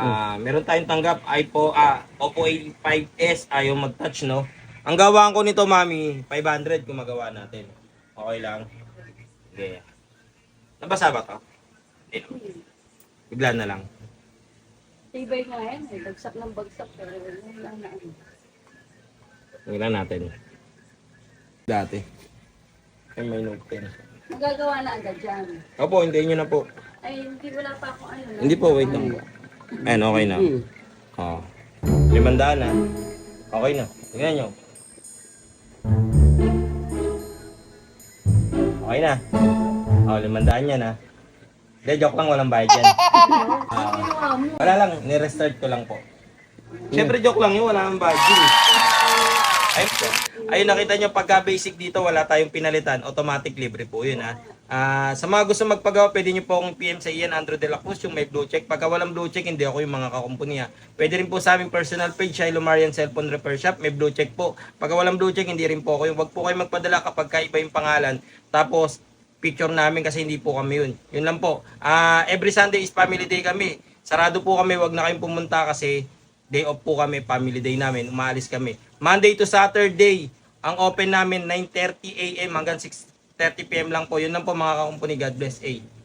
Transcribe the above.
Ah, meron tayong tanggap iPhone ah Oppo A5s ayaw mag-touch no. Ang gawaan ko nito, Mami, 500 kung magawa natin. Okay lang. Sige. Nabasa ba 'to? Hindi. naman. Bigla na lang. Tibay nga yan eh. Bagsak ng bagsak. Pero yun lang na ano. Bigla natin. Dati. Ay, may note pen. Magagawa na agad dyan. Opo, hindi nyo na po. Ay, hindi wala pa akong ano. Hindi po, wait lang po. Ayan, okay na. Oo. Limandaan na. Okay na. Tingnan nyo. Okay na. Oo, limandaan yan ha. Hindi, joke lang, walang bayad yan. Ah, wala lang, nirestart ko lang po. Siyempre joke lang yun, wala nang budget. eh. Ay, ayun nakita nyo, pagka basic dito, wala tayong pinalitan, automatic libre po yun ha. Ah, sa mga gusto magpagawa, pwede nyo po akong PM sa Ian Andrew de la Cruz, yung may blue check. Pagka walang blue check, hindi ako yung mga kakumpanya. Pwede rin po sa aming personal page, Shiloh Marian Cellphone Repair Shop, may blue check po. Pagka walang blue check, hindi rin po ako yung, wag po kayo magpadala kapag kaiba yung pangalan. Tapos, picture namin kasi hindi po kami yun. Yun lang po. Ah, every Sunday is family day kami. Sarado po kami, wag na kayong pumunta kasi day off po kami, family day namin, umaalis kami. Monday to Saturday, ang open namin 9:30 AM hanggang 6:30 PM lang po. Yun lang po mga kakumpuni. God bless. A.